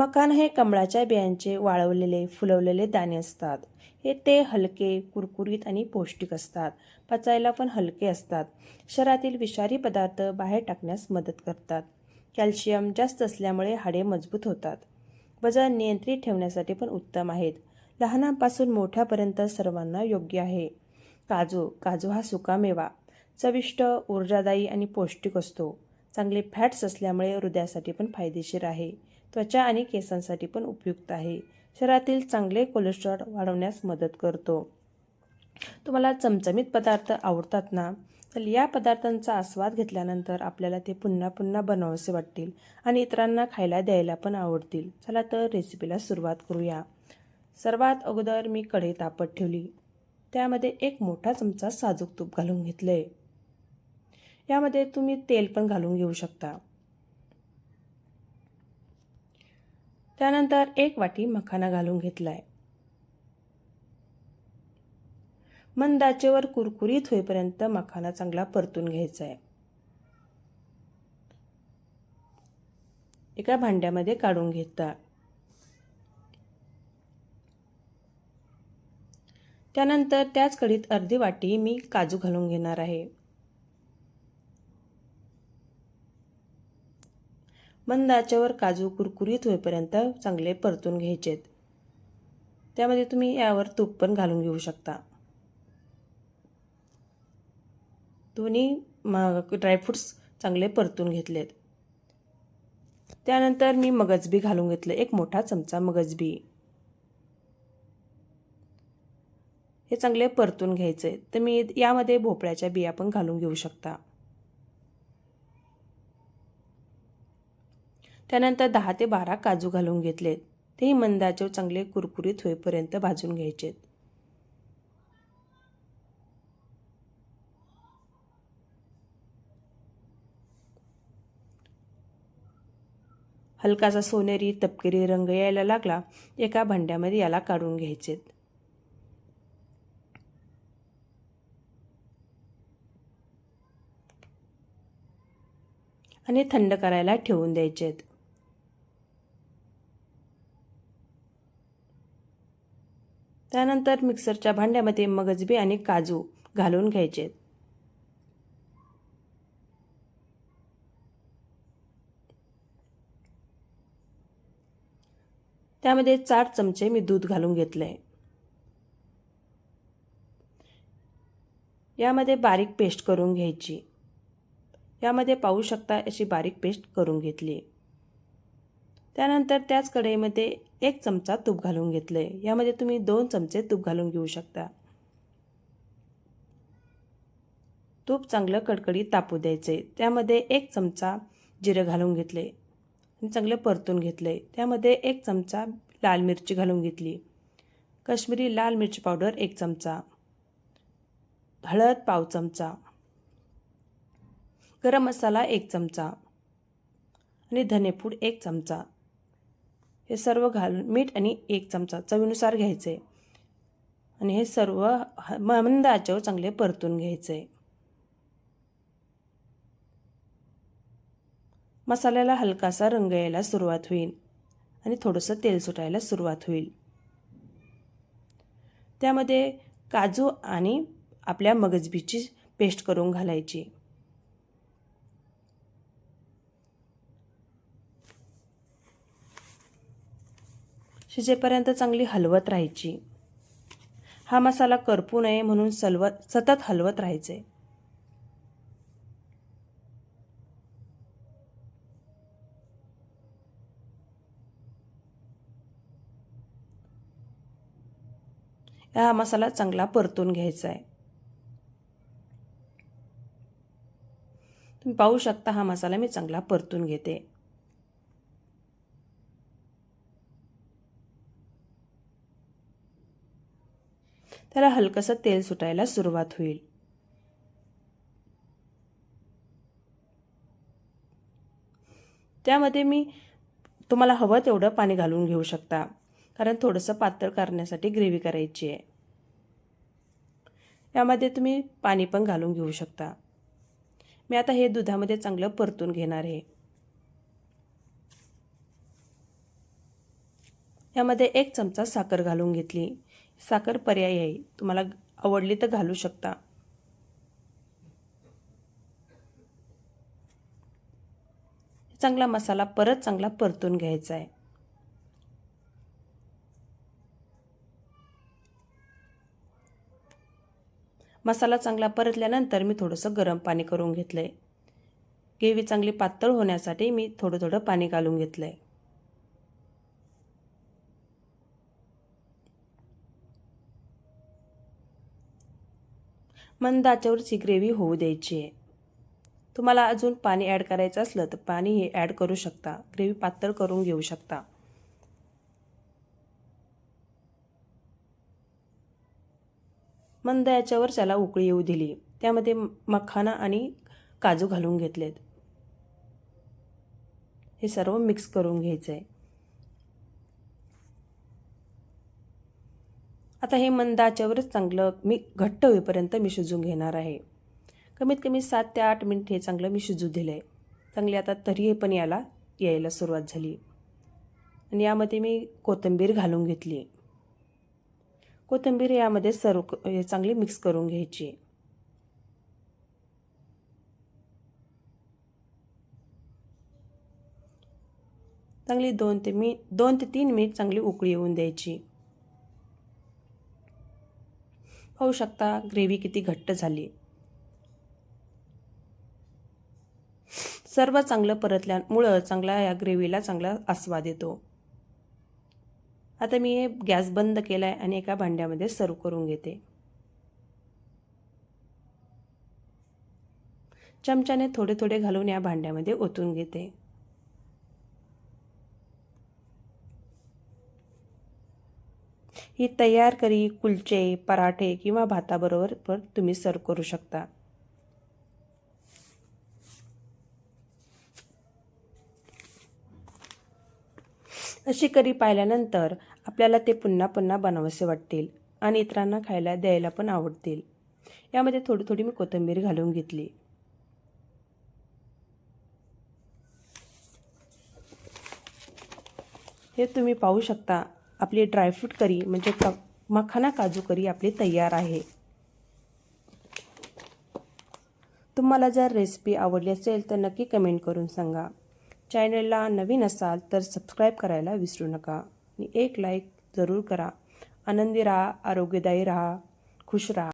मकान हे कमळाच्या बियांचे वाळवलेले फुलवलेले दाणे असतात. हे ते हलके कुरकुरीत आणि पौष्टिक असतात. पचायला पण हलके असतात. शरीरातील विषारी पदार्थ बाहेर टाकण्यास मदत करतात. कॅल्शियम जास्त असल्यामुळे हाडे मजबूत होतात. वजन नियंत्रित ठेवण्यासाठी पण उत्तम आहेत. लहानांपासून मोठ्यापर्यंत सर्वांना योग्य आहे. काजू काजू हा सुकामेवा. चविष्ट ऊर्जादायी आणि पौष्टिक असतो. चांगले फॅट्स असल्यामुळे हृदयासाठी पण फायदेशीर आहे. त्वचा आणि केसांसाठी पण उपयुक्त आहे. शरीरातील चांगले कोलेस्ट्रॉल वाढवण्यास मदत करतो. तुम्हाला चमचमीत पदार्थ आवडतात ना? तर या पदार्थांचा आस्वाद घेतल्यानंतर आपल्याला ते पुन्हा पुन्हा बनवावेसे वाटतील आणि इतरांना खायला द्यायला पण आवडतील. चला तर रेसिपीला सुरुवात करूया. सर्वात अगोदर मी कढई तापत ठेवली. त्यामध्ये एक मोठा चमचा साजूक तूप घालून घेतलं आहे यामध्ये तुम्ही तेल पण घालून घेऊ शकता. त्यानंतर एक वाटी मखाना घालून घेतला आहे मंदाचेवर कुरकुरीत होईपर्यंत मखाना चांगला परतून घ्यायचा आहे एका भांड्यामध्ये काढून घेता. त्यानंतर त्याच कढीत अर्धी वाटी मी काजू घालून घेणार आहे. मंद आचेवर काजू कुरकुरीत होईपर्यंत चांगले परतून घ्यायचेत. त्यामध्ये तुम्ही यावर तूप पण घालून घेऊ शकता. दोन्ही ड्रायफ्रूट्स चांगले परतून घेतलेत. त्यानंतर मी मगजबी घालून घेतलं एक मोठा चमचा मगजबी. हे चांगले परतून घ्यायचे तर मी यामध्ये भोपळ्याच्या बिया पण घालून घेऊ शकता. त्यानंतर दहा ते बारा काजू घालून घेतलेत. तेही मंदाचे चांगले कुरकुरीत होईपर्यंत भाजून घ्यायचेत. हलकासा सोनेरी तपकिरी रंग यायला लागला एका भांड्यामध्ये याला काढून घ्यायचेत. आणि थंड करायला ठेवून द्यायचेत. त्यानंतर मिक्सरच्या भांड्यामध्ये मगजबी आणि काजू घालून घ्यायचे. त्यामध्ये चार चमचे मी दूध घालून घेतलं. आहे यामध्ये बारीक पेस्ट करून घ्यायची. यामध्ये पाहू शकता अशी बारीक पेस्ट करून घेतली. त्यानंतर त्याच कढईमध्ये एक चमचा तूप घालून घेतलं आहे यामध्ये तुम्ही दोन चमचे तूप घालून घेऊ शकता. तूप चांगलं कडकडीत तापू द्यायचे त्यामध्ये एक चमचा जिरं घालून घेतले आणि चांगलं परतून घेतले त्यामध्ये एक चमचा लाल मिरची घालून घेतली. कश्मीरी लाल मिरची पावडर एक चमचा. हळद पाव चमचा. गरम मसाला एक चमचा. आणि धनेपूड एक चमचा. हे सर्व घालून मीठ आणि एक चमचा चवीनुसार घ्यायचे. आणि हे सर्व मंद आचेवर चांगले परतून घ्यायचे. मसाल्याला हलकासा रंग यायला सुरुवात होईल आणि थोडंसं तेल सुटायला सुरुवात होईल. त्यामध्ये काजू आणि आपल्या मगजबीची पेस्ट करून घालायची. शिजेपर्यंत चांगली हलवत राहायची. हा मसाला करपू नये म्हणून सलवत सतत हलवत राहायचे. हा मसाला चांगला परतून घ्यायचा आहे तुम्ही पाहू शकता हा मसाला मी चांगला परतून घेते. त्याला हलकंसं तेल सुटायला सुरुवात होईल. त्यामध्ये मी तुम्हाला हवं तेवढं पाणी घालून घेऊ शकता कारण थोडंसं पातळ करण्यासाठी ग्रेव्ही करायची आहे. यामध्ये तुम्ही पाणी पण घालून घेऊ शकता. मी आता हे दुधामध्ये चांगलं परतून घेणार आहे. यामध्ये एक चमचा साखर घालून घेतली. साखर पर्याय आहे. तुम्हाला आवडली तर घालू शकता. चांगला मसाला परत चांगला परतून घ्यायचा आहे. मसाला चांगला परतल्यानंतर मी थोडंसं गरम पाणी करून घेतलं आहे ग्रेव्ही चांगली पातळ होण्यासाठी मी थोडं थोडं पाणी घालून घेतलं आहे मंद आचेवरच ही ग्रेव्ही होऊ द्यायची आहे. तुम्हाला अजून पाणी ॲड करायचं असलं तर पाणी हे ॲड करू शकता. ग्रेव्ही पातळ करून घेऊ शकता. मंद याच्यावर त्याला उकळी येऊ दिली. त्यामध्ये मखाना आणि काजू घालून घेतलेत. हे सर्व मिक्स करून घ्यायचं आहे आता हे मंद आचेवरच चांगलं मी घट्ट होईपर्यंत मी शिजून घेणार आहे. कमीत कमी सात ते आठ मिनिट हे चांगलं मी शिजू दिलं आहे चांगली आता तरी पण याला यायला सुरुवात झाली. आणि यामध्ये मी कोथिंबीर घालून घेतली. कोथिंबीर यामध्ये सर्व चांगली मिक्स करून घ्यायची. चांगली दोन ते मी दोन ते तीन मिनिट चांगली उकळी येऊन द्यायची. पाहू शकता ग्रेव्ही किती घट्ट झाली. सर्व चांगलं परतल्यामुळं चांगला या ग्रेव्हीला चांगला आस्वाद येतो. आता मी हे गॅस बंद केला आहे आणि एका भांड्यामध्ये सर्व करून घेते. चमच्याने थोडे थोडे घालून या भांड्यामध्ये ओतून घेते. ही तयार करी कुलचे पराठे किंवा भाताबरोबर पण तुम्ही सर्व करू शकता. अशी करी पाहिल्यानंतर आपल्याला ते पुन्हा पुन्हा बनवासे वाटतील आणि इतरांना खायला द्यायला पण आवडतील. यामध्ये थोडी थोडी मी कोथिंबीर घालून घेतली. हे तुम्ही पाहू शकता. आपली ड्रायफ्रूट करी म्हणजे क मखाना काजू करी आपली तयार आहे. तुम्हाला जर रेसिपी आवडली असेल तर नक्की कमेंट करून सांगा. चॅनलला नवीन असाल तर सबस्क्राईब करायला विसरू नका. आणि एक लाईक जरूर करा. आनंदी राहा आरोग्यदायी राहा खुश राहा.